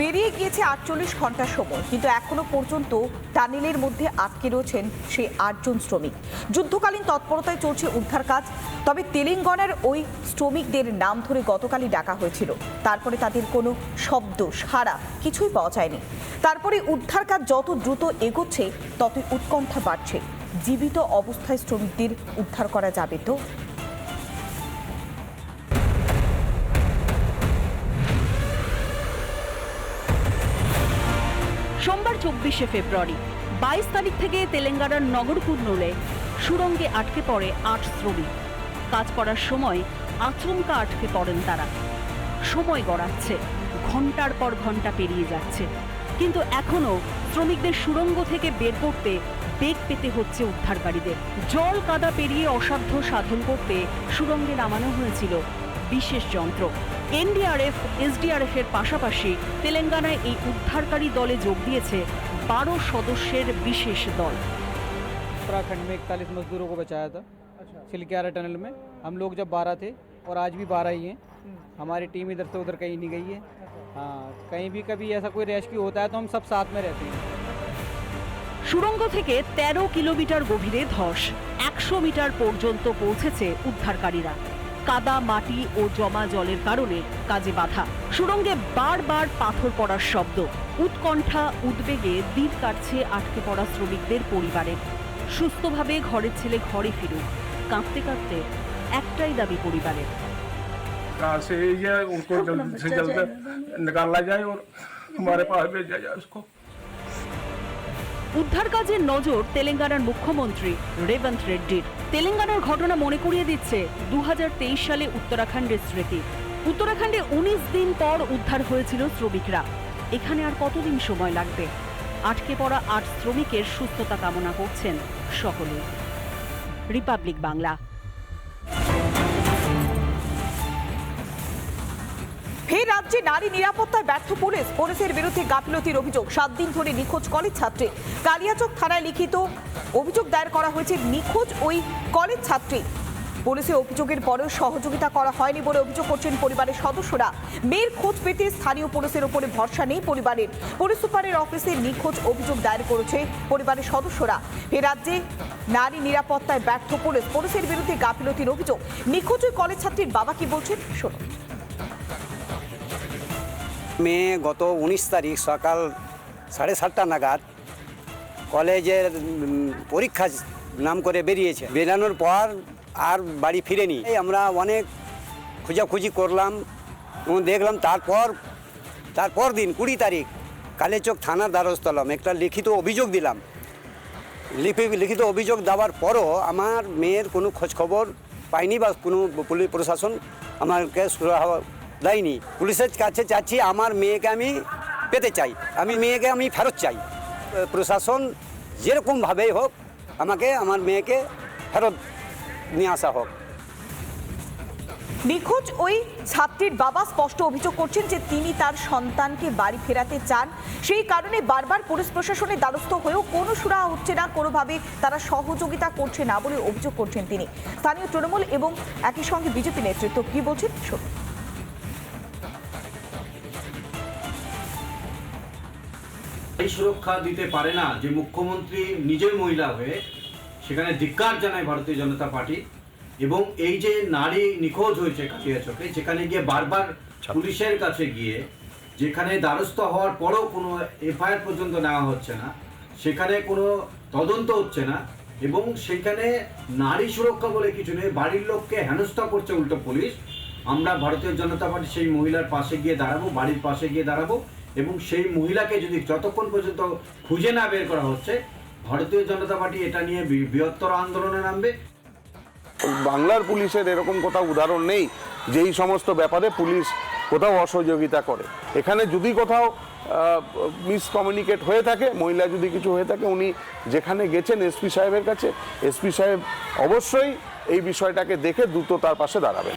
পেরিয়ে গিয়েছে আটচল্লিশ ঘণ্টা সময়, কিন্তু এখনও পর্যন্ত টানেলের মধ্যে আটকে রয়েছেন সেই আটজন শ্রমিক। যুদ্ধকালীন তৎপরতায় চলছে উদ্ধার কাজ, তবে তেলেঙ্গানার ওই শ্রমিকদের নাম ধরে গতকালই ডাকা হয়েছিল। তারপরে তাদের কোনো শব্দ, সাড়া কিছুই পাওয়া যায়নি। তারপরে উদ্ধার কাজ যত দ্রুত এগোচ্ছে, ততই উৎকণ্ঠা বাড়ছে। জীবিত অবস্থায় শ্রমিকদের উদ্ধার করা যাবে তো? সোমবার চব্বিশে ফেব্রুয়ারি, বাইশ তারিখ থেকে তেলেঙ্গানার নগর কুর্নুলে সুরঙ্গে আটকে পড়ে আট শ্রমিক। কাজ করার সময় আচমকা আটকে পড়েন তারা। সময় গড়াচ্ছে, ঘণ্টার পর ঘণ্টা পেরিয়ে যাচ্ছে। কিন্তু এখনও শ্রমিকদের সুরঙ্গ থেকে বের করতে বেগ পেতে হচ্ছে উদ্ধারকারীদের। জল কাদা পেরিয়ে অসাধ্য সাধন করতে সুরঙ্গে নামানো হয়েছিল বিশেষ যন্ত্র। এনডিআরএফ এসডিআরএফ এর পাশাপাশি তেলেঙ্গানায় এই উদ্ধারকারী দলে যোগ দিয়েছে বারো সদস্যের বিশেষ দল उत्तराखंड में इकतालीस मजदूरों को बचाया था छिलक्यारा टनल में हम लोग जब बारह थे और आज भी बारह ही हैं हमारी टीम इधर से उधर कहीं नहीं गई है हाँ कहीं भी कभी ऐसा कोई रेस्क्यू होता है तो हम सब साथ में रहते हैं সুড়ঙ্গ থেকে ১৩ কিলোমিটার গভীরে ধস একশো মিটার পর্যন্ত পৌঁছেছে উদ্ধারকারীরা কাদা মাটি ও জমা জলের কারণে কাজে বাধা সুড়ঙ্গে বারবার পাথর পড়ার শব্দ উৎকণ্ঠা উদ্বেগে দিন কাটছে আটকে পড়া শ্রমিকদের পরিবারের সুস্থভাবে ঘরের ছেলে ঘরে ফিরুক কাঁদতে কাঁদতে একটাই দাবি পরিবারের कहाँ से ये उनको जल्द से जल्द निकाला जाए और हमारे पास भेजा जाए उसको উদ্ধার কাজের নজর তেলেঙ্গানার মুখ্যমন্ত্রী রেবন্ত রেড্ডির। তেলেঙ্গানার ঘটনা মনে করিয়ে দিচ্ছে দু হাজার তেইশ সালে উত্তরাখণ্ডের স্মৃতি। উত্তরাখণ্ডে উনিশ দিন পর উদ্ধার হয়েছিল শ্রমিকরা। এখানে আর কতদিন সময় লাগবে? আটকে পড়া আট শ্রমিকের সুস্থতা কামনা করছেন সকলে রিপাবলিক বাংলা। ফের রাজ্যে নারী নিরাপত্তায় ব্যর্থ পুলিশ। পুলিশের বিরুদ্ধে গাফিলতির অভিযোগ। সাত দিন ধরে নিখোঁজ কলেজ ছাত্রী। কালিয়াচক থানায় লিখিত অভিযোগ দায়ের করা হয়েছে, নিখোঁজ ওই কলেজ ছাত্রী। পুলিশের অভিযোগের পরেও সহযোগিতা করা হয়নি বলে অভিযোগ করছেন পরিবারের সদস্যরা। মেয়ের খোঁজ পেতে স্থানীয় পুলিশের উপরে ভরসা নেই পরিবারের। পুলিশ সুপারের অফিসে নিখোঁজ অভিযোগ দায়ের করেছে পরিবারের সদস্যরা। এ রাজ্যে নারী নিরাপত্তায় ব্যর্থ পুলিশ। পুলিশের বিরুদ্ধে গাফিলতির অভিযোগ। নিখোঁজ ওই কলেজ ছাত্রীর বাবা কি বলছেন? শোনো মেয়ে গত উনিশ তারিখ সকাল সাড়ে সাতটা নাগাদ কলেজের পরীক্ষা নাম করে বেরিয়েছে। বেরানোর পর আর বাড়ি ফিরেনি। আমরা অনেক খোঁজাখুঁজি করলাম এবং দেখলাম তারপর তারপর দিন কুড়ি তারিখ কালেচক থানার দ্বারস্থ হলাম একটা লিখিত অভিযোগ দিলাম। লিপি- লিখিত অভিযোগ দেওয়ার পরও আমার মেয়ের কোনো খোঁজখবর পাইনি বা কোনো পুলিশ প্রশাসন আমাকে দেয়নি। পুলিশের কাছে চাচ্ছি আমার মেয়েকে আমি পেতে চাই। আমি মেয়েকে আমি ফেরত চাই। প্রশাসন যেরকমভাবেই হোক আমাকে, আমার মেয়েকে ফেরত নিয়ে আসা হোক। নিখোঁজ ওই ছাত্রীর বাবা স্পষ্ট অভিযোগ করছেন যে তিনি তার সন্তানকে বাড়ি ফেরাতে চান। সেই কারণে বারবার পুলিশ প্রশাসনের দ্বারস্থ হয়েও কোনো সুরাহা হচ্ছে না, কোনোভাবে তারা সহযোগিতা করছে না বলে অভিযোগ করছেন তিনি। স্থানীয় তৃণমূল এবং একই সঙ্গে বিজেপি নেতৃত্ব কি বলছেন এই সুরক্ষা দিতে পারে না যে মুখ্যমন্ত্রী নিজের মহিলা হয়ে সেখানে ধিক্কার জানায় ভারতীয় জনতা পার্টি এবং এই যে নারী নিখোঁজ হয়েছে কালিয়াচকে যেখানে গিয়ে বারবার পুলিশের কাছে গিয়ে যেখানে দ্বারস্থ হওয়ার পরেও কোনো এফআইআর পর্যন্ত নেওয়া হচ্ছে না সেখানে কোনো তদন্ত হচ্ছে না এবং সেখানে নারী সুরক্ষা বলে কিছু নেই বাড়ির লোককে হেনস্থা করছে উল্টো পুলিশ। আমরা ভারতীয় জনতা পার্টি সেই মহিলার পাশে গিয়ে দাঁড়াবো বাড়ির পাশে গিয়ে দাঁড়াবো এবং সেই মহিলাকে যদি যতক্ষণ পর্যন্ত খুঁজে না বের করা হচ্ছে, ভারতীয় জনতা পার্টি এটা নিয়ে বৃহত্তর আন্দোলনে নামবে। বাংলার পুলিশের এরকম কোথাও উদাহরণ নেই, যেই সমস্ত ব্যাপারে পুলিশ কোথাও অসহযোগিতা করে। এখানে যদি কোথাও মিসকমিউনিকেট হয়ে থাকে, মহিলা যদি কিছু হয়ে থাকে, উনি যেখানে গেছেন এসপি সাহেবের কাছে, এসপি সাহেব অবশ্যই এই বিষয়টাকে দেখে দ্রুত তার পাশে দাঁড়াবেন।